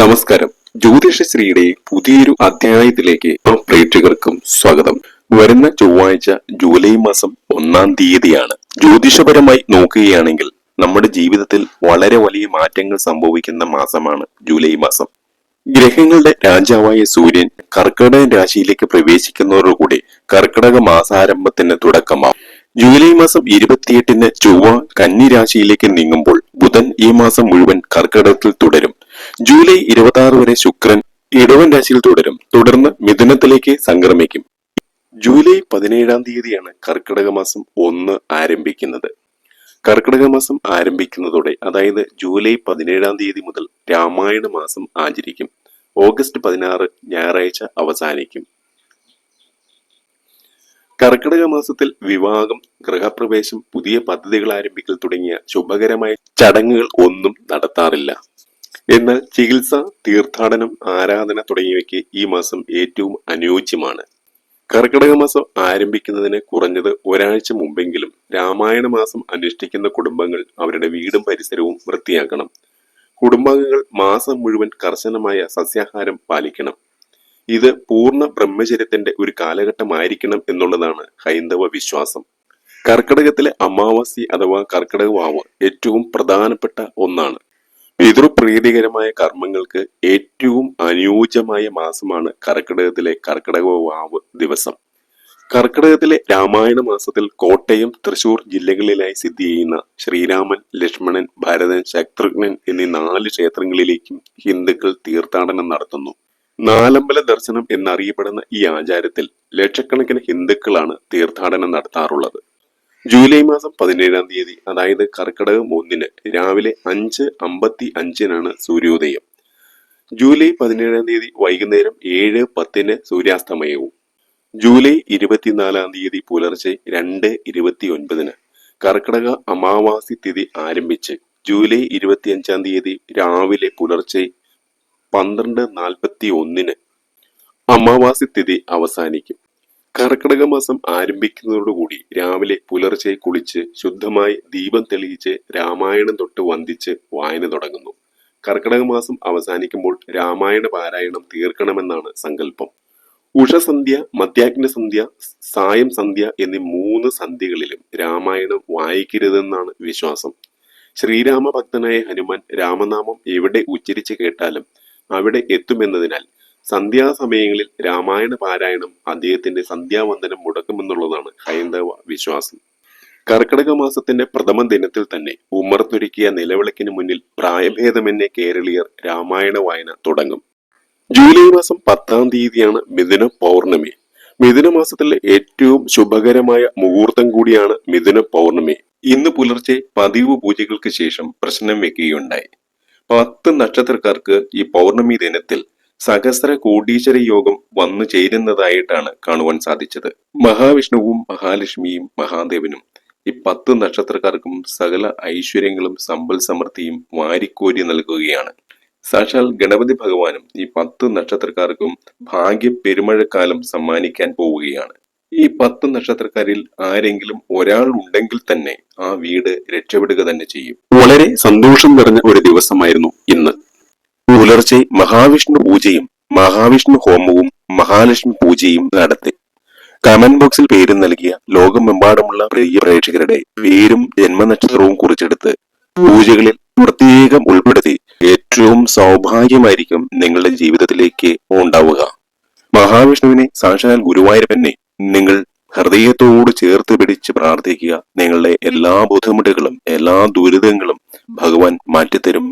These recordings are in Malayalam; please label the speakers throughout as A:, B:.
A: നമസ്കാരം. ജ്യോതിഷശ്രീയുടെ പുതിയൊരു അധ്യായത്തിലേക്ക് പ്രേക്ഷകർക്കും സ്വാഗതം. വരുന്ന ചൊവ്വാഴ്ച ജൂലൈ മാസം ഒന്നാം തീയതിയാണ്. ജ്യോതിഷപരമായി നോക്കുകയാണെങ്കിൽ നമ്മുടെ ജീവിതത്തിൽ വളരെ വലിയ മാറ്റങ്ങൾ സംഭവിക്കുന്ന മാസമാണ് ജൂലൈ മാസം. ഗ്രഹങ്ങളുടെ രാജാവായ സൂര്യൻ കർക്കിടക രാശിയിലേക്ക് പ്രവേശിക്കുന്നതോടുകൂടി കർക്കിടക മാസാരംഭത്തിന് തുടക്കമാവും. ജൂലൈ മാസം ഇരുപത്തിയെട്ടിന് ചൊവ്വ കന്നി രാശിയിലേക്ക് നീങ്ങുമ്പോൾ ബുധൻ ഈ മാസം മുഴുവൻ കർക്കിടകത്തിൽ തുടരും. ജൂലൈ ഇരുപത്തി ആറ് വരെ ശുക്രൻ ഇടവൻ രാശിയിൽ തുടരും. തുടർന്ന് മിഥുനത്തിലേക്ക് സംക്രമിക്കും. ജൂലൈ പതിനേഴാം തീയതിയാണ് കർക്കിടക മാസം ഒന്ന് ആരംഭിക്കുന്നത്. കർക്കിടക മാസം ആരംഭിക്കുന്നതോടെ അതായത് ജൂലൈ പതിനേഴാം തീയതി മുതൽ രാമായണ മാസം ആചരിക്കും. ഓഗസ്റ്റ് പതിനാറ് ഞായറാഴ്ച അവസാനിക്കും. കർക്കിടക മാസത്തിൽ വിവാഹം ഗൃഹപ്രവേശം പുതിയ പദ്ധതികൾ ആരംഭിക്കൽ തുടങ്ങിയ ശുഭകരമായ ചടങ്ങുകൾ ഒന്നും നടത്താറില്ല. എന്നാൽ ചികിത്സ തീർത്ഥാടനം ആരാധന തുടങ്ങിയവയ്ക്ക് ഈ മാസം ഏറ്റവും അനുയോജ്യമാണ്. കർക്കിടക മാസം ആരംഭിക്കുന്നതിന് കുറഞ്ഞത് ഒരാഴ്ച മുമ്പെങ്കിലും രാമായണ മാസം അനുഷ്ഠിക്കുന്ന കുടുംബങ്ങൾ അവരുടെ വീടും പരിസരവും വൃത്തിയാക്കണം. കുടുംബാംഗങ്ങൾ മാസം മുഴുവൻ കർശനമായ സസ്യാഹാരം പാലിക്കണം. ഇത് പൂർണ ബ്രഹ്മചര്യത്തിന്റെ ഒരു കാലഘട്ടമായിരിക്കണം എന്നുള്ളതാണ് ഹൈന്ദവ വിശ്വാസം. കർക്കിടകത്തിലെ അമാവാസി അഥവാ കർക്കിടക വാവ് ഏറ്റവും പ്രധാനപ്പെട്ട ഒന്നാണ്. പിതൃപ്രീതികരമായ കർമ്മങ്ങൾക്ക് ഏറ്റവും അനുയോജ്യമായ മാസമാണ് കർക്കിടകത്തിലെ കർക്കിടക വാവ് ദിവസം. കർക്കിടകത്തിലെ രാമായണ മാസത്തിൽ കോട്ടയം തൃശൂർ ജില്ലകളിലായി സ്ഥിതി ചെയ്യുന്ന ശ്രീരാമൻ ലക്ഷ്മണൻ ഭരതൻ ശത്രുഘ്നൻ എന്നീ നാല് ക്ഷേത്രങ്ങളിലേക്കും ഹിന്ദുക്കൾ തീർത്ഥാടനം നടത്തുന്നു. നാലമ്പല ദർശനം എന്നറിയപ്പെടുന്ന ഈ ആചാരത്തിൽ ലക്ഷക്കണക്കിന് ഹിന്ദുക്കളാണ് തീർത്ഥാടനം നടത്താറുള്ളത്. ജൂലൈ മാസം പതിനേഴാം തീയതി അതായത് കർക്കിടകം ഒന്നിന് രാവിലെ അഞ്ച് അമ്പത്തി അഞ്ചിനാണ് സൂര്യോദയം. ജൂലൈ പതിനേഴാം തീയതി വൈകുന്നേരം ഏഴ് പത്തിന് സൂര്യാസ്തമയവും. ജൂലൈ ഇരുപത്തിനാലാം തീയതി പുലർച്ചെ രണ്ട് ഇരുപത്തി ഒൻപതിന് കർക്കിടക അമാവാസി തിഥി ആരംഭിച്ച് ജൂലൈ ഇരുപത്തിയഞ്ചാം തീയതി രാവിലെ പുലർച്ചെ പന്ത്രണ്ട് നാൽപ്പത്തി ഒന്നിന് അമാവാസി തിഥി അവസാനിക്കും. കർക്കിടക മാസം ആരംഭിക്കുന്നതോടുകൂടി രാവിലെ പുലർച്ചെ കുളിച്ച് ശുദ്ധമായി ദീപം തെളിയിച്ച് രാമായണം തൊട്ട് വന്ദിച്ച് വായന തുടങ്ങുന്നു. കർക്കിടക മാസം അവസാനിക്കുമ്പോൾ രാമായണ പാരായണം തീർക്കണമെന്നാണ് സങ്കല്പം. ഉഷസന്ധ്യ മധ്യാജ്ഞ സന്ധ്യ സായം സന്ധ്യ എന്നീ മൂന്ന് സന്ധ്യകളിലും രാമായണം വായിക്കരുതെന്നാണ് വിശ്വാസം. ശ്രീരാമഭക്തനായ ഹനുമാൻ രാമനാമം എവിടെ ഉച്ചരിച്ച് കേട്ടാലും അവിടെ എത്തുമെന്നതിനാൽ സന്ധ്യാസമയങ്ങളിൽ രാമായണ പാരായണം അദ്ദേഹത്തിന്റെ സന്ധ്യാവന്ദനം മുടക്കുമെന്നുള്ളതാണ് ഹൈന്ദവ വിശ്വാസം. കർക്കിടക മാസത്തിന്റെ പ്രഥമ ദിനത്തിൽ തന്നെ ഉമ്മർത്തൊരുക്കിയ നിലവിളക്കിന് മുന്നിൽ പ്രായഭേദമെന്നെ കേരളീയർ രാമായണ വായന തുടങ്ങും. ജൂലൈ മാസം പത്താം തീയതിയാണ് മിഥുന പൗർണമി. മിഥുന മാസത്തിലെ ഏറ്റവും ശുഭകരമായ മുഹൂർത്തം കൂടിയാണ് മിഥുന പൗർണമി. ഇന്ന് പുലർച്ചെ പതിവ് പൂജകൾക്ക് ശേഷം പ്രശ്നം വെക്കുകയുണ്ടായി. പത്ത് നക്ഷത്രക്കാർക്ക് ഈ പൗർണമി ദിനത്തിൽ സഹസ്ര കോടീശ്വര യോഗം വന്നു ചേരുന്നതായിട്ടാണ് കാണുവാൻ സാധിച്ചത്. മഹാവിഷ്ണുവും മഹാലക്ഷ്മിയും മഹാദേവനും ഈ പത്ത് നക്ഷത്രക്കാർക്കും സകല ഐശ്വര്യങ്ങളും സമ്പൽ സമൃദ്ധിയും വാരിക്കോരി നൽകുകയാണ്. സാക്ഷാൽ ഗണപതി ഭഗവാനും ഈ പത്ത് നക്ഷത്രക്കാർക്കും ഭാഗ്യ പെരുമഴക്കാലം സമ്മാനിക്കാൻ പോവുകയാണ്. ഈ പത്ത് നക്ഷത്രക്കാരിൽ ആരെങ്കിലും ഒരാൾ ഉണ്ടെങ്കിൽ തന്നെ ആ വീട് രക്ഷപ്പെടുക തന്നെ ചെയ്യും. വളരെ സന്തോഷം നിറഞ്ഞ ഒരു ദിവസമായിരുന്നു ഇന്ന്. പുലർച്ചെ മഹാവിഷ്ണു പൂജയും മഹാവിഷ്ണു ഹോമവും മഹാലക്ഷ്മി പൂജയും നടത്തി. കമന്റ് ബോക്സിൽ പേര് നൽകിയ ലോകമെമ്പാടുമുള്ള പ്രിയ പ്രേക്ഷകരുടെ പേരും ജന്മനക്ഷത്രവും കുറിച്ചെടുത്ത് പൂജകളിൽ പ്രത്യേകം ഉൾപ്പെടുത്തി ഏറ്റവും സൗഭാഗ്യമായിരിക്കും നിങ്ങളുടെ ജീവിതത്തിലേക്ക് ഉണ്ടാവുക. മഹാവിഷ്ണുവിനെ സാക്ഷാൽ ഗുരുവായൂരപ്പനെ നിങ്ങൾ ഹൃദയത്തോട് ചേർത്ത് പിടിച്ച് പ്രാർത്ഥിക്കുക. നിങ്ങളുടെ എല്ലാ ബുദ്ധിമുട്ടുകളും എല്ലാ ദുരിതങ്ങളും ഭഗവാൻ മാറ്റിത്തരും.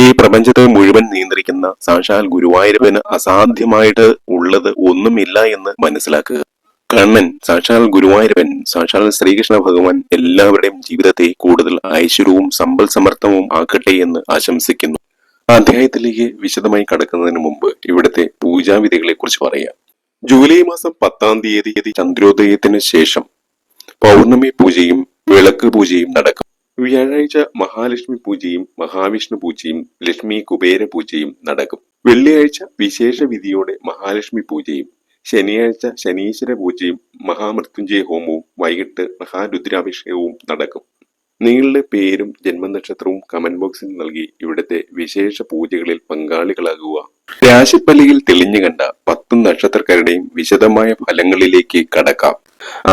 A: ഈ പ്രപഞ്ചത്തെ മുഴുവൻ നിയന്ത്രിക്കുന്ന സാക്ഷാൽ ഗുരുവായൂരപ്പന് അസാധ്യമായിട്ട് ഉള്ളത് ഒന്നുമില്ല എന്ന് മനസ്സിലാക്കുക. കണ്ണൻ സാക്ഷാൽ ഗുരുവായൂരപ്പൻ സാക്ഷാൽ ശ്രീകൃഷ്ണ ഭഗവാൻ എല്ലാവരുടെയും ജീവിതത്തെ കൂടുതൽ ഐശ്വര്യവും സമ്പൽ സമർത്ഥവും ആക്കട്ടെ എന്ന് ആശംസിക്കുന്നു. അധ്യായത്തിലേക്ക് വിശദമായി കടക്കുന്നതിന് മുമ്പ് ഇവിടുത്തെ പൂജാവിധികളെ കുറിച്ച് പറയാം. ജൂലൈ മാസം പത്താം തീയതി ചന്ദ്രോദയത്തിന് ശേഷം പൗർണമി പൂജയും വിളക്ക് പൂജയും നടക്കും. വ്യാഴാഴ്ച മഹാലക്ഷ്മി പൂജയും മഹാവിഷ്ണു പൂജയും ലക്ഷ്മി കുബേര പൂജയും നടക്കും. വെള്ളിയാഴ്ച വിശേഷ വിധിയോടെ മഹാലക്ഷ്മി പൂജയും ശനിയാഴ്ച ശനീശ്വര പൂജയും മഹാമൃത്യുഞ്ജയ ഹോമവും വൈകിട്ട് മഹാരുദ്രാഭിഷേകവും നടക്കും. നിങ്ങളുടെ പേരും ജന്മനക്ഷത്രവും കമന്റ് ബോക്സിൽ നൽകി ഇവിടുത്തെ വിശേഷ പൂജകളിൽ പങ്കാളികളാകുക. രാശിപ്പലിയിൽ തെളിഞ്ഞു കണ്ട പത്ത് നക്ഷത്രക്കാരുടെയും വിശദമായ ഫലങ്ങളിലേക്ക് കടക്കാം.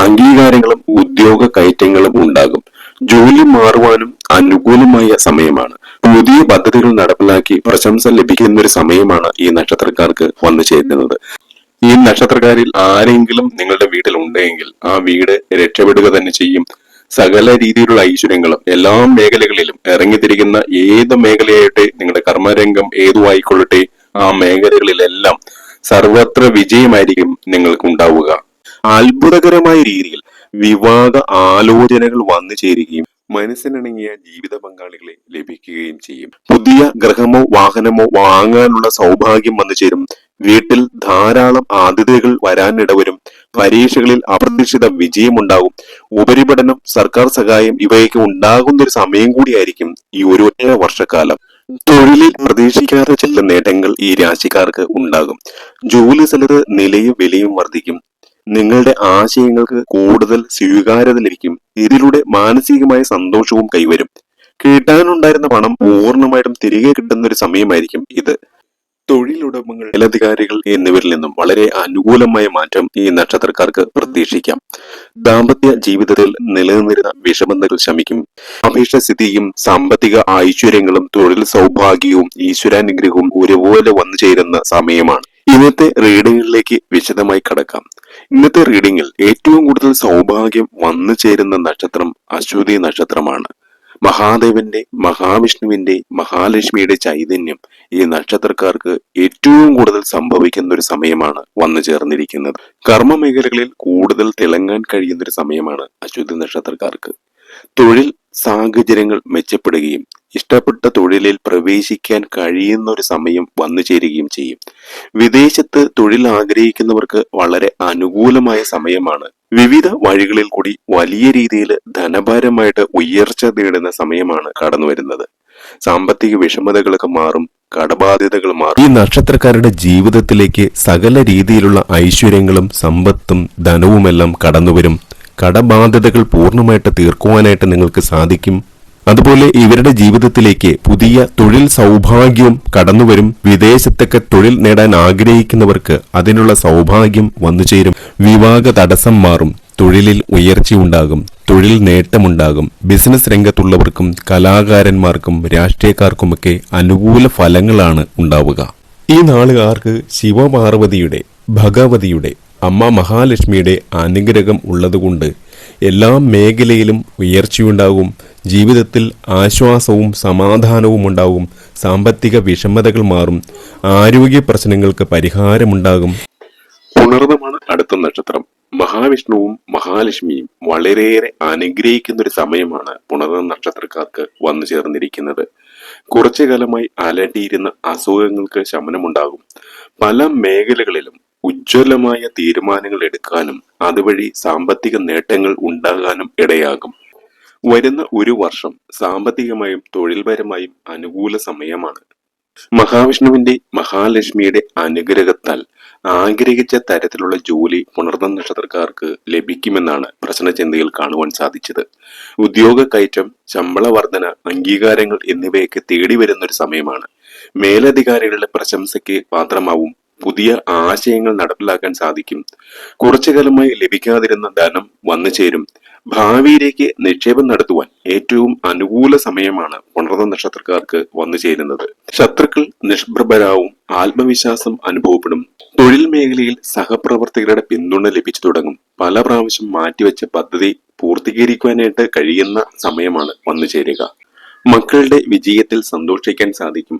A: അംഗീകാരങ്ങളും ഉദ്യോഗ കയറ്റങ്ങളും ഉണ്ടാകും. ജോലി മാറുവാനും അനുകൂലമായ സമയമാണ്. പുതിയ പദ്ധതികൾ നടപ്പിലാക്കി പ്രശംസ ലഭിക്കുന്ന ഒരു സമയമാണ് ഈ നക്ഷത്രക്കാർക്ക് വന്നു ചേരുന്നത്. ഈ നക്ഷത്രക്കാരിൽ ആരെങ്കിലും നിങ്ങളുടെ വീട്ടിൽ ഉണ്ടെങ്കിൽ ആ വീട് രക്ഷപ്പെടുക തന്നെ ചെയ്യും. സകല രീതിയിലുള്ള ഐശ്വര്യങ്ങളും എല്ലാ മേഖലകളിലും ഇറങ്ങിത്തിരിക്കുന്ന ഏത് മേഖലയായിട്ട് നിങ്ങളുടെ കർമ്മരംഗം ഏതു ആയിക്കൊള്ളട്ടെ ആ മേഖലകളിലെല്ലാം സർവത്ര വിജയമായിരിക്കും നിങ്ങൾക്ക് ഉണ്ടാവുക അത്ഭുതകരമായ രീതിയിൽ വിവാഹ ആലോചനകൾ വന്നു ചേരുകയും മനസ്സിനിണങ്ങിയ ജീവിത പങ്കാളികളെ ലഭിക്കുകയും ചെയ്യും. പുതിയ ഗ്രഹമോ വാഹനമോ വാങ്ങാനുള്ള സൗഭാഗ്യം വന്നു ചേരും. വീട്ടിൽ ധാരാളം ആതിഥികൾ വരാനിടവരും. പരീക്ഷകളിൽ അപ്രതീക്ഷിത വിജയമുണ്ടാകും. ഉപരിപഠനം സർക്കാർ സഹായം ഇവയൊക്കെ ഉണ്ടാകുന്ന ഒരു സമയം കൂടിയായിരിക്കും ഈ ഒരു വർഷക്കാലം. തൊഴിലിൽ പ്രതീക്ഷിക്കാത്ത ചില നേട്ടങ്ങൾ ഈ രാശിക്കാർക്ക് ഉണ്ടാകും. ജോലി സ്ഥലത്ത് നിലയും വിലയും വർദ്ധിക്കും. നിങ്ങളുടെ ആശയങ്ങൾക്ക് കൂടുതൽ സ്വീകാര്യത ലഭിക്കും. ഇതിലൂടെ മാനസികമായ സന്തോഷവും കൈവരും. കിട്ടാനുണ്ടായിരുന്ന പണം പൂർണമായിട്ടും തിരികെ കിട്ടുന്ന ഒരു സമയമായിരിക്കും ഇത്. തൊഴിലുടമകൾ മേലധികാരികൾ എന്നിവരിൽ നിന്നും വളരെ അനുകൂലമായ മാറ്റം ഈ നക്ഷത്രക്കാർക്ക് പ്രതീക്ഷിക്കാം. ദാമ്പത്യ ജീവിതത്തിൽ നിലനിന്നിരുന്ന വിഷമതകൾ ശമിക്കും. അപേക്ഷസ്ഥിതിയും സാമ്പത്തിക ഐശ്വര്യങ്ങളും തൊഴിൽ സൗഭാഗ്യവും ഈശ്വരാനുഗ്രഹവും ഒരുപോലെ വന്നു ചേരുന്ന സമയമാണ്. ഇന്നത്തെ റീഡിങ്ങിലേക്ക് വിശദമായി കടക്കാം. ഇന്നത്തെ റീഡിങ്ങിൽ ഏറ്റവും കൂടുതൽ സൗഭാഗ്യം വന്നു ചേരുന്ന നക്ഷത്രം അശ്വതി നക്ഷത്രമാണ്. മഹാദേവന്റെ മഹാവിഷ്ണുവിന്റെ മഹാലക്ഷ്മിയുടെ ചൈതന്യം ഈ നക്ഷത്രക്കാർക്ക് ഏറ്റവും കൂടുതൽ സംഭവിക്കുന്ന ഒരു സമയമാണ് വന്നു ചേർന്നിരിക്കുന്നത്. കർമ്മ മേഖലകളിൽ കൂടുതൽ തിളങ്ങാൻ കഴിയുന്ന ഒരു സമയമാണ് അശ്വതി നക്ഷത്രക്കാർക്ക്. തൊഴിൽ സാഹചര്യങ്ങൾ മെച്ചപ്പെടുകയും ഇഷ്ടപ്പെട്ട തൊഴിലിൽ പ്രവേശിക്കാൻ കഴിയുന്ന ഒരു സമയം വന്നു ചേരുകയും ചെയ്യും. വിദേശത്ത് തൊഴിൽ ആഗ്രഹിക്കുന്നവർക്ക് വളരെ അനുകൂലമായ സമയമാണ്. വിവിധ വഴികളിൽ കൂടി വലിയ രീതിയിൽ ധനഭാരമായിട്ട് ഉയർച്ച നേടുന്ന സമയമാണ് കടന്നു വരുന്നത്. സാമ്പത്തിക വിഷമതകളൊക്കെ മാറും കടബാധ്യതകൾ മാറും. ഈ നക്ഷത്രക്കാരുടെ ജീവിതത്തിലേക്ക് സകല രീതിയിലുള്ള ഐശ്വര്യങ്ങളും സമ്പത്തും ധനവുമെല്ലാം കടന്നുവരും. കടബാധ്യതകൾ പൂർണമായിട്ട് തീർക്കുവാനായിട്ട് നിങ്ങൾക്ക് സാധിക്കും. അതുപോലെ ഇവരുടെ ജീവിതത്തിലേക്ക് പുതിയ തൊഴിൽ സൗഭാഗ്യവും കടന്നുവരും. വിദേശത്തൊക്കെ തൊഴിൽ നേടാൻ ആഗ്രഹിക്കുന്നവർക്ക് അതിനുള്ള സൗഭാഗ്യം വന്നുചേരും. വിവാഹ തടസ്സം മാറും. തൊഴിലിൽ ഉയർച്ചയുണ്ടാകും. തൊഴിൽ നേട്ടമുണ്ടാകും. ബിസിനസ് രംഗത്തുള്ളവർക്കും കലാകാരന്മാർക്കും രാഷ്ട്രീയക്കാർക്കുമൊക്കെ അനുകൂല ഫലങ്ങളാണ് ഉണ്ടാവുക. ഈ നാളുകാർക്ക് ശിവപാർവതിയുടെ ഭഗവതിയുടെ അമ്മ മഹാലക്ഷ്മിയുടെ അനുഗ്രഹം ഉള്ളതുകൊണ്ട് എല്ലാ മേഖലയിലും ഉയർച്ചയുണ്ടാകും. ജീവിതത്തിൽ ആശ്വാസവും സമാധാനവും ഉണ്ടാകും. സാമ്പത്തിക വിഷമതകൾ മാറും. ആരോഗ്യ പ്രശ്നങ്ങൾക്ക് പരിഹാരമുണ്ടാകും. പുണർന്നമാണ് അടുത്ത നക്ഷത്രം. മഹാവിഷ്ണുവും മഹാലക്ഷ്മിയും വളരെയേറെ അനുഗ്രഹിക്കുന്ന ഒരു സമയമാണ് പുണർന്ന നക്ഷത്രക്കാർക്ക് വന്നു ചേർന്നിരിക്കുന്നത്. കുറച്ചു കാലമായി അലട്ടിയിരുന്ന അസുഖങ്ങൾക്ക് ശമനമുണ്ടാകും. പല മേഖലകളിലും ഉജ്ജ്വലമായ തീരുമാനങ്ങൾ എടുക്കാനും അതുവഴി സാമ്പത്തിക നേട്ടങ്ങൾ ഉണ്ടാകാനും ഇടയാകും. വരുന്ന ഒരു വർഷം സാമ്പത്തികമായും തൊഴിൽപരമായും അനുകൂല സമയമാണ്. മഹാവിഷ്ണുവിന്റെ മഹാലക്ഷ്മിയുടെ അനുഗ്രഹത്താൽ ആഗ്രഹിച്ച തരത്തിലുള്ള ജോലി പുണർന്ന നക്ഷത്രക്കാർക്ക് ലഭിക്കുമെന്നാണ് പ്രശ്നചിന്തയിൽ കാണുവാൻ സാധിച്ചത്. ഉദ്യോഗ കയറ്റം ശമ്പള വർധന അംഗീകാരങ്ങൾ എന്നിവയൊക്കെ തേടി വരുന്ന ഒരു സമയമാണ്. മേലധികാരികളുടെ പ്രശംസയ്ക്ക് പാത്രമാവും പുതിയ ആശയങ്ങൾ നടപ്പിലാക്കാൻ സാധിക്കും. കുറച്ചു കാലമായി ലഭിക്കാതിരുന്ന ധനം വന്നു ചേരും. ഭാവിയിലേക്ക് നിക്ഷേപം നടത്തുവാൻ ഏറ്റവും അനുകൂല സമയമാണ് ഉണർന്ന നക്ഷത്രക്കാർക്ക് വന്നു ചേരുന്നത്. ശത്രുക്കൾ നിഷ്പ്രഭരാവും ആത്മവിശ്വാസം അനുഭവപ്പെടും. തൊഴിൽ മേഖലയിൽ സഹപ്രവർത്തകരുടെ പിന്തുണ ലഭിച്ചു തുടങ്ങും. പല പ്രാവശ്യം മാറ്റിവെച്ച പദ്ധതി പൂർത്തീകരിക്കുവാനായിട്ട് കഴിയുന്ന സമയമാണ് വന്നു ചേരുക. മക്കളുടെ വിജയത്തിൽ സന്തോഷിക്കാൻ സാധിക്കും.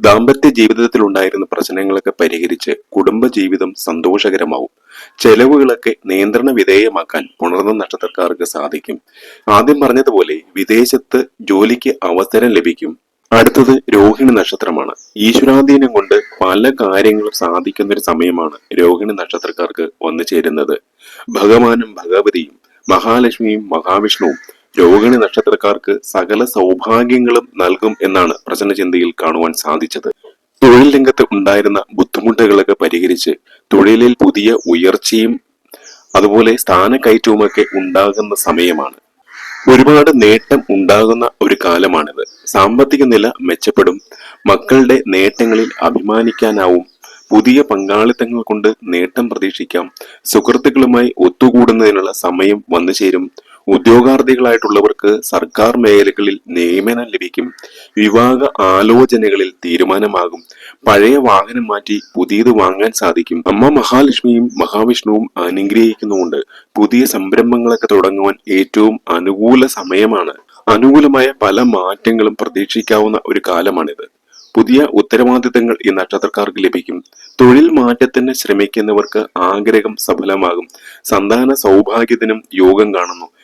A: ദാമ്പത്യ ജീവിതത്തിൽ ഉണ്ടായിരുന്ന പ്രശ്നങ്ങളൊക്കെ പരിഹരിച്ച് കുടുംബജീവിതം സന്തോഷകരമാവും. ചെലവുകളൊക്കെ നിയന്ത്രണ വിധേയമാക്കാൻ പുണർന്ന നക്ഷത്രക്കാർക്ക് സാധിക്കും. ആദ്യം പറഞ്ഞതുപോലെ വിദേശത്ത് ജോലിക്ക് അവസരം ലഭിക്കും. അടുത്തത് രോഹിണി നക്ഷത്രമാണ്. ഈശ്വരാധീനം കൊണ്ട് പല കാര്യങ്ങളും സാധിക്കുന്ന ഒരു സമയമാണ് രോഹിണി നക്ഷത്രക്കാർക്ക് വന്നു ചേരുന്നത്. ഭഗവാനും ഭഗവതിയും മഹാലക്ഷ്മിയും മഹാവിഷ്ണുവും രോഹിണി നക്ഷത്രക്കാർക്ക് സകല സൗഭാഗ്യങ്ങളും നൽകും എന്നാണ് പ്രചനചിന്തയിൽ കാണുവാൻ സാധിച്ചത്. തൊഴിൽ രംഗത്ത് ഉണ്ടായിരുന്ന ബുദ്ധിമുട്ടുകളൊക്കെ പരിഹരിച്ച് തൊഴിലിൽ പുതിയ ഉയർച്ചയും അതുപോലെ സ്ഥാനക്കയറ്റവുമൊക്കെ ഉണ്ടാകുന്ന സമയമാണ്. ഒരുപാട് നേട്ടം ഉണ്ടാകുന്ന ഒരു കാലമാണിത്. സാമ്പത്തിക നില മെച്ചപ്പെടും മക്കളുടെ നേട്ടങ്ങളിൽ അഭിമാനിക്കാനാവും പുതിയ പങ്കാളിത്തങ്ങൾ കൊണ്ട് നേട്ടം പ്രതീക്ഷിക്കാം സുഹൃത്തുക്കളുമായി ഒത്തുകൂടുന്നതിനുള്ള സമയം വന്നു ചേരും ഉദ്യോഗാർത്ഥികളായിട്ടുള്ളവർക്ക് സർക്കാർ മേഖലകളിൽ നിയമനം ലഭിക്കും വിവാഹ ആലോചനകളിൽ തീരുമാനമാകും പഴയ വാഹനം മാറ്റി പുതിയത് വാങ്ങാൻ സാധിക്കും. അമ്മ മഹാലക്ഷ്മിയും മഹാവിഷ്ണുവും അനുഗ്രഹിക്കുന്നുകൊണ്ട് പുതിയ സംരംഭങ്ങളൊക്കെ തുടങ്ങുവാൻ ഏറ്റവും അനുകൂല സമയമാണ്. അനുകൂലമായ പല മാറ്റങ്ങളും പ്രതീക്ഷിക്കാവുന്ന ഒരു കാലമാണിത്. പുതിയ ഉത്തരവാദിത്തങ്ങൾ ഈ നക്ഷത്രക്കാർക്ക് ലഭിക്കും. തൊഴിൽ മാറ്റത്തിന് ശ്രമിക്കുന്നവർക്ക് ആഗ്രഹം സഫലമാകും. സന്താന സൗഭാഗ്യത്തിനും യോഗം കാണുന്നു.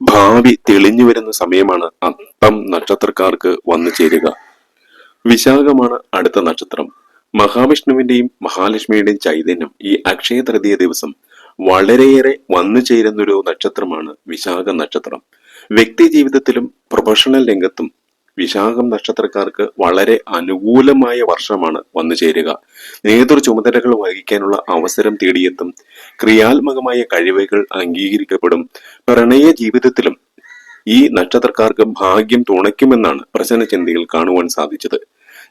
A: ഭാവി തെളിഞ്ഞു വരുന്ന സമയമാണ് അത്തം നക്ഷത്രക്കാർക്ക് വന്നു ചേരുക. വിശാഖമാണ് അടുത്ത നക്ഷത്രം. മഹാവിഷ്ണുവിന്റെയും മഹാലക്ഷ്മിയുടെയും ചൈതന്യം ഈ അക്ഷയ തൃതീയ ദിവസം വളരെയേറെ വന്നു ചേരുന്ന ഒരു നക്ഷത്രമാണ് വിശാഖ നക്ഷത്രം. വ്യക്തി ജീവിതത്തിലും പ്രൊഫഷണൽ രംഗത്തും വിശാഖം നക്ഷത്രക്കാർക്ക് വളരെ അനുകൂലമായ വർഷമാണ് വന്നു ചേരുക. നേതൃ ചുമതലകൾ വഹിക്കാനുള്ള അവസരം തേടിയെത്തും. ക്രിയാത്മകമായ കഴിവുകൾ അംഗീകരിക്കപ്പെടും. പ്രണയ ജീവിതത്തിലും ഈ നക്ഷത്രക്കാർക്ക് ഭാഗ്യം തുണയ്ക്കുമെന്നാണ് പ്രശ്നചിന്തയിൽ കാണുവാൻ സാധിച്ചത്.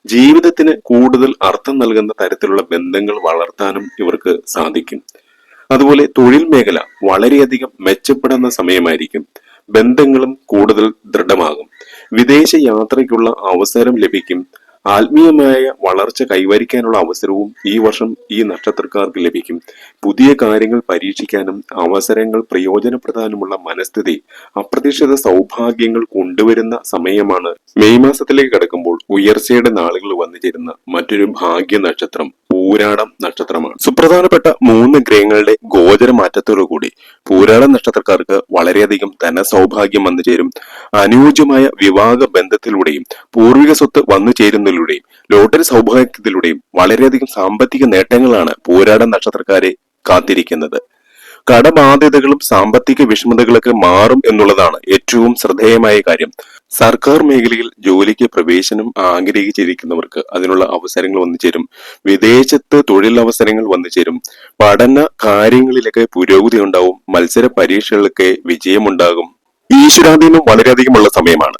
A: ജീവിതത്തിന് കൂടുതൽ അർത്ഥം നൽകുന്ന തരത്തിലുള്ള ബന്ധങ്ങൾ വളർത്താനും ഇവർക്ക് സാധിക്കും. അതുപോലെ തൊഴിൽ മേഖല വളരെയധികം മെച്ചപ്പെടുന്ന സമയമായിരിക്കും. ബന്ധങ്ങളും കൂടുതൽ ദൃഢമാകും. വിദേശ യാത്രയ്ക്കുള്ള അവസരം ലഭിക്കും. ആത്മീയമായ വളർച്ച കൈവരിക്കാനുള്ള അവസരവും ഈ വർഷം ഈ നക്ഷത്രക്കാർക്ക് ലഭിക്കും. പുതിയ കാര്യങ്ങൾ പരീക്ഷിക്കാനും അവസരങ്ങൾ പ്രയോജനപ്പെടാനുമുള്ള മനസ്ഥിതി അപ്രതീക്ഷിത സൗഭാഗ്യങ്ങൾ കൊണ്ടുവരുന്ന സമയമാണ്. മെയ് മാസത്തിലേക്ക് കടക്കുമ്പോൾ ഉയർച്ചയുടെ നാളുകൾ വന്നു ചേരുന്ന മറ്റൊരു ഭാഗ്യ നക്ഷത്രം പൂരാടം നക്ഷത്രമാണ്. സുപ്രധാനപ്പെട്ട മൂന്ന് ഗ്രഹങ്ങളുടെ ഗോചര മാറ്റത്തോടുകൂടി പൂരാടം നക്ഷത്രക്കാർക്ക് വളരെയധികം ധനസൗഭാഗ്യം വന്നു ചേരും. അനുയോജ്യമായ വിവാഹ ബന്ധത്തിലൂടെയും പൂർവിക സ്വത്ത് വന്നു ചേരുന്നതിലൂടെയും ലോട്ടറി സൗഭാഗ്യത്തിലൂടെയും വളരെയധികം സാമ്പത്തിക നേട്ടങ്ങളാണ് പൂരാടം നക്ഷത്രക്കാരെ കാത്തിരിക്കുന്നത്. കടബാധ്യതകളും സാമ്പത്തിക വിഷമതകളൊക്കെ മാറും എന്നുള്ളതാണ് ഏറ്റവും ശ്രദ്ധേയമായ കാര്യം. സർക്കാർ മേഖലയിൽ ജോലിക്ക് പ്രവേശനം ആഗ്രഹിച്ചിരിക്കുന്നവർക്ക് അതിനുള്ള അവസരങ്ങൾ വന്നു ചേരും. വിദേശത്ത് തൊഴിലവസരങ്ങൾ വന്നു ചേരും. പഠന കാര്യങ്ങളിലൊക്കെ പുരോഗതി ഉണ്ടാവും. മത്സര പരീക്ഷകളിലൊക്കെ വിജയമുണ്ടാകും. ഈശ്വരാധീനം വളരെയധികമുള്ള സമയമാണ്.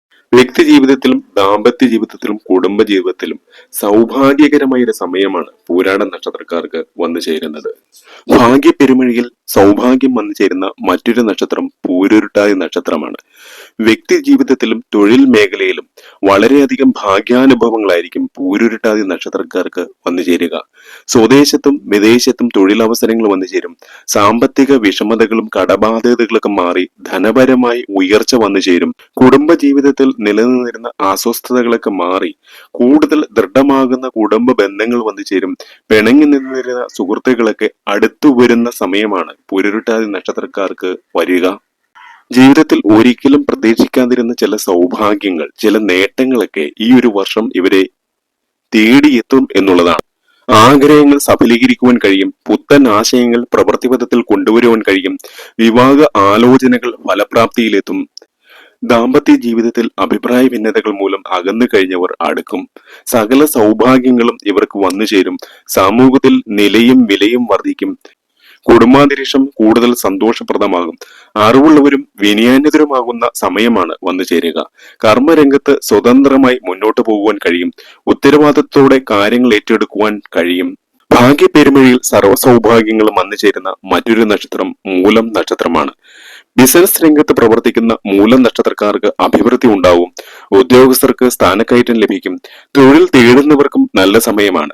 A: വ്യക്തി ജീവിതത്തിലും ദാമ്പത്യ ജീവിതത്തിലും കുടുംബ ജീവിതത്തിലും സൗഭാഗ്യകരമായ ഒരു സമയമാണ് പൂരാട നക്ഷത്രക്കാർക്ക് വന്നു ചേരുന്നത്. ഭാഗ്യ പെരുമഴിയിൽ സൗഭാഗ്യം വന്നു ചേരുന്ന മറ്റൊരു നക്ഷത്രം പൂരുരുട്ടായ നക്ഷത്രമാണ്. വ്യക്തി ജീവിതത്തിലും തൊഴിൽ മേഖലയിലും വളരെയധികം ഭാഗ്യാനുഭവങ്ങളായിരിക്കും പൂരുരുട്ടാതി നക്ഷത്രക്കാർക്ക് വന്നു ചേരുക. സ്വദേശത്തും വിദേശത്തും തൊഴിലവസരങ്ങൾ വന്നു ചേരും. സാമ്പത്തിക വിഷമതകളും കടബാധ്യതകളൊക്കെ മാറി ധനപരമായി ഉയർച്ച വന്നു ചേരും. കുടുംബ ജീവിതത്തിൽ നിലനിന്നിരുന്ന അസ്വസ്ഥതകളൊക്കെ മാറി കൂടുതൽ ദൃഢമാകുന്ന കുടുംബ ബന്ധങ്ങൾ വന്നു ചേരും. പിണങ്ങി നിന്നിരുന്ന സുഹൃത്തുക്കളൊക്കെ അടുത്തു വരുന്ന സമയമാണ്. പുരുരുട്ടാതി നക്ഷത്രക്കാർക്ക് വരിക. ജീവിതത്തിൽ ഒരിക്കലും പ്രതീക്ഷിക്കാതിരുന്ന ചില സൗഭാഗ്യങ്ങൾ ചില നേട്ടങ്ങളൊക്കെ ഈ ഒരു വർഷം ഇവരെ തേടിയെത്തും എന്നുള്ളതാണ്. ആഗ്രഹങ്ങൾ സഫലീകരിക്കുവാൻ കഴിയും പുത്തൻ ആശയങ്ങൾ പ്രവൃത്തിപഥത്തിൽ കൊണ്ടുവരുവാൻ കഴിയും വിവാഹ ആലോചനകൾ ഫലപ്രാപ്തിയിലെത്തും ദാമ്പത്യ ജീവിതത്തിൽ അഭിപ്രായ ഭിന്നതകൾ മൂലം അകന്നു കഴിഞ്ഞവർ അടുക്കും. സകല സൗഭാഗ്യങ്ങളും ഇവർക്ക് വന്നു ചേരും സമൂഹത്തിൽ നിലയും വിലയും വർദ്ധിക്കും. കുടുംബാന്തരീക്ഷം കൂടുതൽ സന്തോഷപ്രദമാകും. അറിവുള്ളവരും വിനയാന്യതരുമാകുന്ന സമയമാണ് വന്നു ചേരുക. കർമ്മരംഗത്ത് സ്വതന്ത്രമായി മുന്നോട്ട് പോകുവാൻ കഴിയും. ഉത്തരവാദിത്തത്തോടെ കാര്യങ്ങൾ ഏറ്റെടുക്കുവാൻ കഴിയും. ഭാഗ്യപെരുമഴിയിൽ സർവസൗഭാഗ്യങ്ങളും വന്നു ചേരുന്ന മറ്റൊരു നക്ഷത്രം മൂലം നക്ഷത്രമാണ്. ബിസിനസ് രംഗത്ത് പ്രവർത്തിക്കുന്ന മൂലം നക്ഷത്രക്കാർക്ക് അഭിവൃദ്ധി ഉണ്ടാവും. ഉദ്യോഗസ്ഥർക്ക് സ്ഥാനക്കയറ്റം ലഭിക്കും. തൊഴിൽ തേടുന്നവർക്കും നല്ല സമയമാണ്.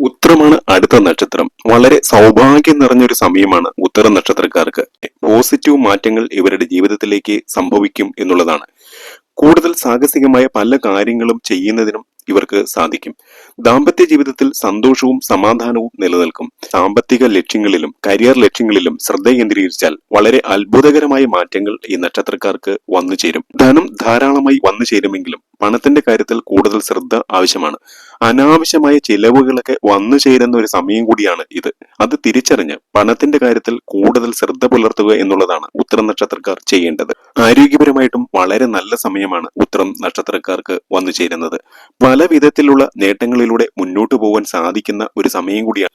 A: ഉത്തരമാണ് അടുത്ത നക്ഷത്രം. വളരെ സൗഭാഗ്യം നിറഞ്ഞൊരു സമയമാണ് ഉത്തര നക്ഷത്രക്കാർക്ക്. പോസിറ്റീവ് മാറ്റങ്ങൾ ഇവരുടെ ജീവിതത്തിലേക്ക് സംഭവിക്കും എന്നുള്ളതാണ്. കൂടുതൽ സാഹസികമായ പല കാര്യങ്ങളും ചെയ്യുന്നതിനും ഇവർക്ക് സാധിക്കും. ദാമ്പത്യ ജീവിതത്തിൽ സന്തോഷവും സമാധാനവും നിലനിൽക്കും. സാമ്പത്തിക ലക്ഷ്യങ്ങളിലും കരിയർ ലക്ഷ്യങ്ങളിലും ശ്രദ്ധ കേന്ദ്രീകരിച്ചാൽ വളരെ അത്ഭുതകരമായ മാറ്റങ്ങൾ ഈ നക്ഷത്രക്കാർക്ക് വന്നു ചേരും ധനം ധാരാളമായി വന്നു ചേരുമെങ്കിലും പണത്തിന്റെ കാര്യത്തിൽ കൂടുതൽ ശ്രദ്ധ ആവശ്യമാണ്. അനാവശ്യമായ ചിലവുകളൊക്കെ വന്നു ചേരുന്ന ഒരു സമയം കൂടിയാണ് ഇത്. അത് തിരിച്ചറിഞ്ഞ് പണത്തിന്റെ കാര്യത്തിൽ കൂടുതൽ ശ്രദ്ധ പുലർത്തുക എന്നുള്ളതാണ് ഉത്തരം നക്ഷത്രക്കാർ ചെയ്യേണ്ടത്. ആരോഗ്യപരമായിട്ടും വളരെ നല്ല സമയമാണ് ഉത്തരം നക്ഷത്രക്കാർക്ക് വന്നു ചേരുന്നത്. പല വിധത്തിലുള്ള നേട്ടങ്ങളിലൂടെ മുന്നോട്ടു പോകാൻ സാധിക്കുന്ന ഒരു സമയം കൂടിയാണ്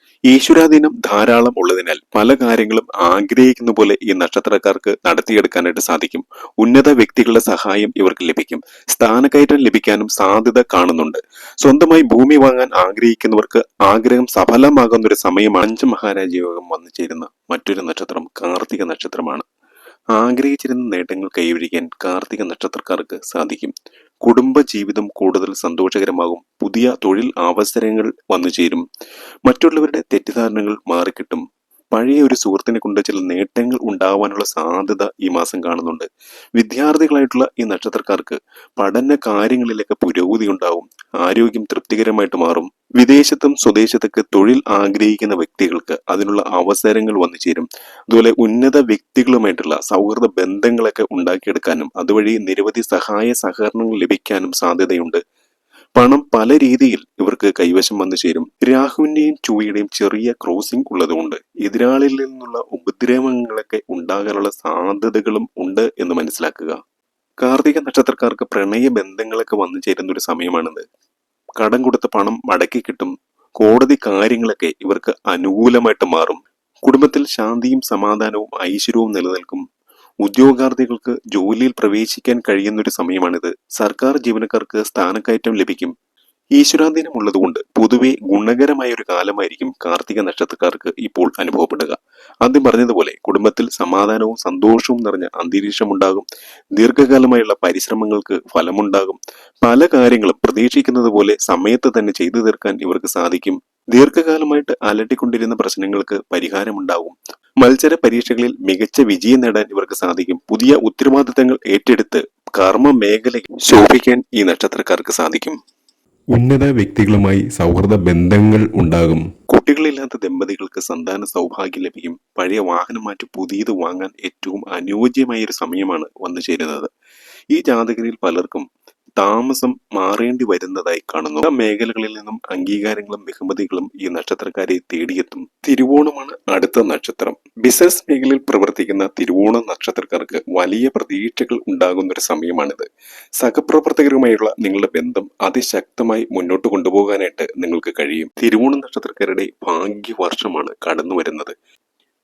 A: ഈശ്വരാധീനം ധാരാളം ഉള്ളതിനാൽ പല കാര്യങ്ങളും ആഗ്രഹിക്കുന്ന പോലെ ഈ നക്ഷത്രക്കാർക്ക് നടത്തിയെടുക്കാനായിട്ട് സാധിക്കും. ഉന്നത വ്യക്തികളുടെ സഹായം ഇവർക്ക് ലഭിക്കും. സ്ഥാനക്കയറ്റം ലഭിക്കാനും സാധ്യത കാണുന്നുണ്ട്. സ്വന്തമായി ഭൂമി വാങ്ങാൻ ആഗ്രഹിക്കുന്നവർക്ക് ആഗ്രഹം സഫലമാകുന്ന ഒരു സമയം അഞ്ച് മഹാരാജ യോഗം വന്നു ചേരുന്ന മറ്റൊരു നക്ഷത്രം കാർത്തിക നക്ഷത്രമാണ്. ആഗ്രഹിച്ചിരുന്ന നേട്ടങ്ങൾ കൈവരിക്കാൻ കാർത്തിക നക്ഷത്രക്കാർക്ക് സാധിക്കും. കുടുംബ ജീവിതം കൂടുതൽ സന്തോഷകരമാകും. പുതിയ തൊഴിൽ അവസരങ്ങൾ വന്നു ചേരും. മറ്റുള്ളവരുടെ തെറ്റിദ്ധാരണകൾ മാറിക്കിട്ടും. പഴയ ഒരു സുഹൃത്തിനെ കൊണ്ട് ചില നേട്ടങ്ങൾ ഉണ്ടാവാനുള്ള സാധ്യത ഈ മാസം കാണുന്നുണ്ട്. വിദ്യാർത്ഥികളായിട്ടുള്ള ഈ നക്ഷത്രക്കാർക്ക് പഠന കാര്യങ്ങളിലൊക്കെ പുരോഗതി ഉണ്ടാവും. ആരോഗ്യം തൃപ്തികരമായിട്ട് മാറും. വിദേശത്തും സ്വദേശത്തൊക്കെ തൊഴിൽ ആഗ്രഹിക്കുന്ന വ്യക്തികൾക്ക് അതിനുള്ള അവസരങ്ങൾ വന്നു ചേരും. അതുപോലെ ഉന്നത വ്യക്തികളുമായിട്ടുള്ള സൗഹൃദ ബന്ധങ്ങളൊക്കെ ഉണ്ടാക്കിയെടുക്കാനും അതുവഴി നിരവധി സഹായ സഹകരണങ്ങൾ ലഭിക്കാനും സാധ്യതയുണ്ട്. പണം പല രീതിയിൽ ഇവർക്ക് കൈവശം വന്നു ചേരും. രാഹുവിന്റെയും ചുവയുടെയും ചെറിയ ക്രോസിംഗ് ഉള്ളതുകൊണ്ട് എതിരാളിയിൽ നിന്നുള്ള ഉപദ്രവങ്ങളൊക്കെ ഉണ്ടാകാനുള്ള സാധ്യതകളും ഉണ്ട് എന്ന് മനസ്സിലാക്കുക. കാർത്തിക നക്ഷത്രക്കാർക്ക് പ്രണയ ബന്ധങ്ങളൊക്കെ വന്നു ചേരുന്ന ഒരു സമയമാണിത്. കടം കൊടുത്ത പണം മടക്കി കിട്ടും. കോടതി കാര്യങ്ങളൊക്കെ ഇവർക്ക് അനുകൂലമായിട്ട് മാറും. കുടുംബത്തിൽ ശാന്തിയും സമാധാനവും ഐശ്വര്യവും നിലനിൽക്കും. ഉദ്യോഗാർത്ഥികൾക്ക് ജോലിയിൽ പ്രവേശിക്കാൻ കഴിയുന്ന ഒരു സമയമാണിത്. സർക്കാർ ജീവനക്കാർക്ക് സ്ഥാനക്കയറ്റം ലഭിക്കും. ഈശ്വരാധീനം ഉള്ളതുകൊണ്ട് പൊതുവെ ഗുണകരമായ ഒരു കാലമായിരിക്കും കാർത്തിക നക്ഷത്രക്കാർക്ക് ഇപ്പോൾ അനുഭവപ്പെടുക. ആദ്യം പറഞ്ഞതുപോലെ കുടുംബത്തിൽ സമാധാനവും സന്തോഷവും നിറഞ്ഞ അന്തരീക്ഷം ഉണ്ടാകും ദീർഘകാലമായുള്ള പരിശ്രമങ്ങൾക്ക് ഫലമുണ്ടാകും. പല കാര്യങ്ങളും പ്രതീക്ഷിക്കുന്നത് പോലെ സമയത്ത് തന്നെ ചെയ്തു തീർക്കാൻ ഇവർക്ക് സാധിക്കും. ദീർഘകാലമായിട്ട് അലട്ടിക്കൊണ്ടിരുന്ന പ്രശ്നങ്ങൾക്ക് പരിഹാരമുണ്ടാകും. മത്സര പരീക്ഷകളിൽ മികച്ച വിജയം നേടാൻ ഇവർക്ക് സാധിക്കും. പുതിയ ഉത്തരവാദിത്തങ്ങൾ ഏറ്റെടുത്ത് കർമ്മ മേഖലയിൽ ശോഭിക്കാൻ ഈ നക്ഷത്രക്കാർക്ക് സാധിക്കും.
B: ഉന്നത വ്യക്തികളുമായി സൗഹൃദ ബന്ധങ്ങൾ ഉണ്ടാകും.
A: കുട്ടികളില്ലാത്ത ദമ്പതികൾക്ക് സന്താന സൗഭാഗ്യം ലഭിക്കും. പഴയ വാഹനം മാറ്റി പുതിയത് വാങ്ങാൻ ഏറ്റവും അനുയോജ്യമായ ഒരു സമയമാണ് വന്നു ചേരുന്നത്. ഈ ജാതകരിൽ പലർക്കും താമസം മാറേണ്ടി വരുന്നതായി കാണുന്നു. മേഖലകളിൽ നിന്നും അംഗീകാരങ്ങളും ബഹുമതികളും ഈ നക്ഷത്രക്കാരെ തേടിയെത്തും തിരുവോണമാണ് അടുത്ത നക്ഷത്രം. ബിസിനസ് മേഖലയിൽ പ്രവർത്തിക്കുന്ന തിരുവോണ നക്ഷത്രക്കാർക്ക് വലിയ പ്രതീക്ഷകൾ ഉണ്ടാകുന്ന ഒരു സമയമാണിത്. സഹപ്രവർത്തകരുമായുള്ള നിങ്ങളുടെ ബന്ധം അതിശക്തമായി മുന്നോട്ട് കൊണ്ടുപോകാനായിട്ട് നിങ്ങൾക്ക് കഴിയും. തിരുവോണ നക്ഷത്രക്കാരുടെ ഭാഗ്യവർഷമാണ് കടന്നു വരുന്നത്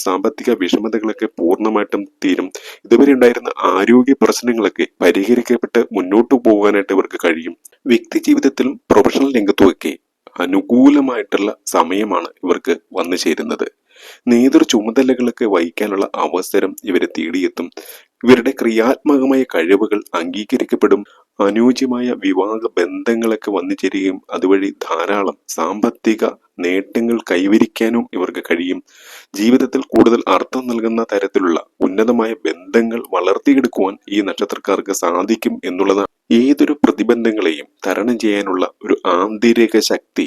A: സാമ്പത്തിക വിഷമതകളൊക്കെ പൂർണമായിട്ടും തീരും. ഇതുവരെ ഉണ്ടായിരുന്ന ആരോഗ്യ പ്രശ്നങ്ങളൊക്കെ പരിഹരിക്കപ്പെട്ട് മുന്നോട്ട് പോകാനായിട്ട് ഇവർക്ക് കഴിയും. വ്യക്തി ജീവിതത്തിലും പ്രൊഫഷണൽ രംഗത്തുമൊക്കെ അനുകൂലമായിട്ടുള്ള സമയമാണ് ഇവർക്ക് വന്നു ചേരുന്നത്. നേതൃ ചുമതലകളൊക്കെ വഹിക്കാനുള്ള അവസരം ഇവരെ തേടിയെത്തും. ഇവരുടെ ക്രിയാത്മകമായ കഴിവുകൾ അംഗീകരിക്കപ്പെടും. അനുയോജ്യമായ വിവാഹ ബന്ധങ്ങളൊക്കെ വന്നു ചേരുകയും അതുവഴി ധാരാളം സാമ്പത്തിക നേട്ടങ്ങൾ കൈവരിക്കാനും ഇവർക്ക് കഴിയും. ജീവിതത്തിൽ കൂടുതൽ അർത്ഥം നൽകുന്ന തരത്തിലുള്ള ഉന്നതമായ ബന്ധങ്ങൾ വളർത്തിയെടുക്കുവാൻ ഈ നക്ഷത്രക്കാർക്ക് സാധിക്കും എന്നുള്ളതാണ്. ഏതൊരു പ്രതിബന്ധങ്ങളെയും തരണം ചെയ്യാനുള്ള ഒരു ആന്തരിക ശക്തി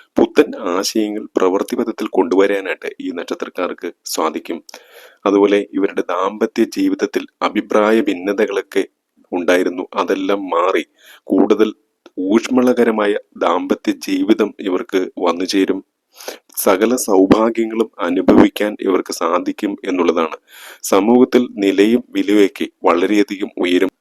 A: പുത്തൻ ആശയങ്ങൾ പ്രവൃത്തിപഥത്തിൽ കൊണ്ടുവരാനായിട്ട് ഈ നക്ഷത്രക്കാർക്ക് സാധിക്കും. അതുപോലെ ഇവരുടെ ദാമ്പത്യ ജീവിതത്തിൽ അഭിപ്രായ ഭിന്നതകളൊക്കെ ഉണ്ടായിരുന്നു. അതെല്ലാം മാറി കൂടുതൽ ഊഷ്മളകരമായ ദാമ്പത്യ ജീവിതം ഇവർക്ക് വന്നു ചേരും. സകല സൗഭാഗ്യങ്ങളും അനുഭവിക്കാൻ ഇവർക്ക് സാധിക്കും എന്നുള്ളതാണ്. സമൂഹത്തിൽ നിലയും വിലയൊക്കെ വളരെയധികം ഉയരും.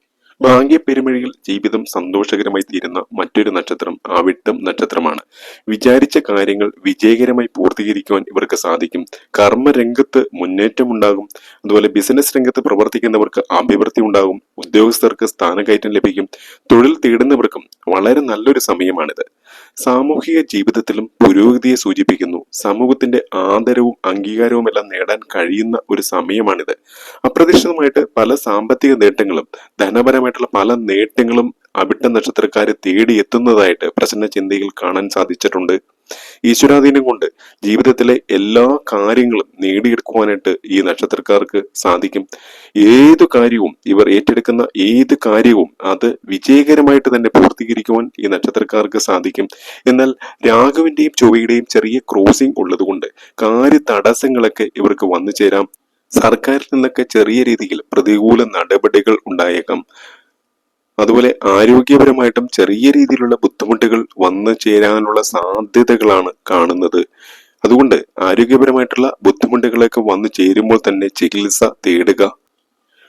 A: ഭാഗ്യ പെരുമഴിയിൽ ജീവിതം സന്തോഷകരമായി തീരുന്ന മറ്റൊരു നക്ഷത്രം ആവിട്ടം നക്ഷത്രമാണ്. വിചാരിച്ച കാര്യങ്ങൾ വിജയകരമായി പൂർത്തീകരിക്കുവാൻ ഇവർക്ക് സാധിക്കും. കർമ്മരംഗത്ത് മുന്നേറ്റമുണ്ടാകും. അതുപോലെ ബിസിനസ് രംഗത്ത് പ്രവർത്തിക്കുന്നവർക്ക് അഭിവൃദ്ധി ഉണ്ടാകും. ഉദ്യോഗസ്ഥർക്ക് സ്ഥാനക്കയറ്റം ലഭിക്കും. തൊഴിൽ തേടുന്നവർക്കും വളരെ നല്ലൊരു സമയമാണിത്. സാമൂഹിക ജീവിതത്തിലും പുരോഗതിയെ സൂചിപ്പിക്കുന്നു. സമൂഹത്തിന്റെ ആദരവും അംഗീകാരവും എല്ലാം നേടാൻ കഴിയുന്ന ഒരു സമയമാണിത്. അപ്രതീക്ഷിതമായിട്ട് പല സാമ്പത്തിക നേട്ടങ്ങളും പല നേട്ടങ്ങളും അവിട്ട നക്ഷത്രക്കാരെ തേടി എത്തുന്നതായിട്ട് പ്രസന്ന ചിന്തയിൽ കാണാൻ സാധിച്ചിട്ടുണ്ട്. ഈശ്വരാധീനം കൊണ്ട് ജീവിതത്തിലെ എല്ലാ കാര്യങ്ങളും നേടിയെടുക്കുവാനായിട്ട് ഈ നക്ഷത്രക്കാർക്ക് സാധിക്കും. ഏതു കാര്യവും ഇവർ ഏറ്റെടുക്കുന്ന ഏത് കാര്യവും അത് വിജയകരമായിട്ട് തന്നെ പൂർത്തീകരിക്കുവാൻ ഈ നക്ഷത്രക്കാർക്ക് സാധിക്കും. എന്നാൽ രാഘവിന്റെയും ചൊവ്വയുടെയും ചെറിയ ക്രോസിംഗ് ഉള്ളതുകൊണ്ട് കാര്യ തടസ്സങ്ങളൊക്കെ ഇവർക്ക് വന്നു ചേരാം. സർക്കാരിൽ നിന്നൊക്കെ ചെറിയ രീതിയിൽ പ്രതികൂല നടപടികൾ ഉണ്ടായേക്കാം. അതുപോലെ ആരോഗ്യപരമായിട്ടും ചെറിയ രീതിയിലുള്ള ബുദ്ധിമുട്ടുകൾ വന്നു ചേരാനുള്ള സാധ്യതകളാണ് കാണുന്നത്. അതുകൊണ്ട് ആരോഗ്യപരമായിട്ടുള്ള ബുദ്ധിമുട്ടുകളൊക്കെ വന്നു ചേരുമ്പോൾ തന്നെ ചികിത്സ തേടുക.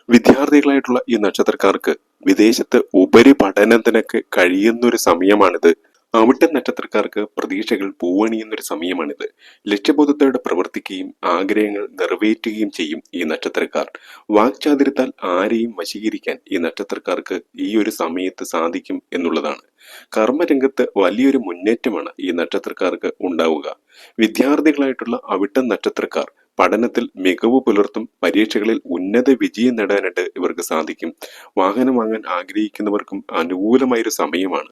A: വിദ്യാർത്ഥികളായിട്ടുള്ള ഈ നക്ഷത്രക്കാർക്ക് വിദേശത്ത് ഉപരിപഠനത്തിനൊക്കെ കഴിയുന്ന ഒരു സമയമാണിത്. അവിട്ട നക്ഷത്രക്കാർക്ക് പ്രതീക്ഷകൾ പൂവണിയുന്നൊരു സമയമാണിത്. ലക്ഷ്യബോധത്തോടെ പ്രവർത്തിക്കുകയും ആഗ്രഹങ്ങൾ നിറവേറ്റുകയും ചെയ്യും ഈ നക്ഷത്രക്കാർ. വാക്ചാതിരത്താൽ ആരെയും വശീകരിക്കാൻ ഈ നക്ഷത്രക്കാർക്ക് ഈ ഒരു സമയത്ത് സാധിക്കും എന്നുള്ളതാണ്. കർമ്മരംഗത്ത് വലിയൊരു മുന്നേറ്റമാണ് ഈ നക്ഷത്രക്കാർക്ക് ഉണ്ടാവുക. വിദ്യാർത്ഥികളായിട്ടുള്ള അവിട്ട നക്ഷത്രക്കാർ പഠനത്തിൽ മികവ് പുലർത്തും പരീക്ഷകളിൽ ഉന്നത വിജയം നേടാനായിട്ട് ഇവർക്ക് സാധിക്കും. വാഹനം വാങ്ങാൻ ആഗ്രഹിക്കുന്നവർക്കും അനുകൂലമായൊരു സമയമാണ്.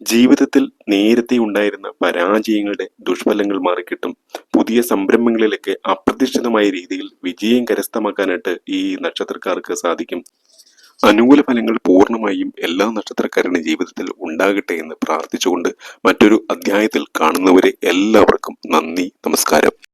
A: ജീവിതത്തിൽ നേരത്തെ ഉണ്ടായിരുന്ന പരാജയങ്ങളുടെ ദുഷ്ഫലങ്ങൾ മാറിക്കിട്ടും. പുതിയ സംരംഭങ്ങളിലൊക്കെ അപ്രതീക്ഷിതമായ രീതിയിൽ വിജയം കരസ്ഥമാക്കാനായിട്ട് ഈ നക്ഷത്രക്കാർക്ക് സാധിക്കും. അനുകൂല ഫലങ്ങൾ പൂർണമായും എല്ലാ നക്ഷത്രക്കാരുടെ ജീവിതത്തിൽ ഉണ്ടാകട്ടെ എന്ന് പ്രാർത്ഥിച്ചുകൊണ്ട് മറ്റൊരു അധ്യായത്തിൽ കാണുന്നവരെ എല്ലാവർക്കും നന്ദി നമസ്കാരം.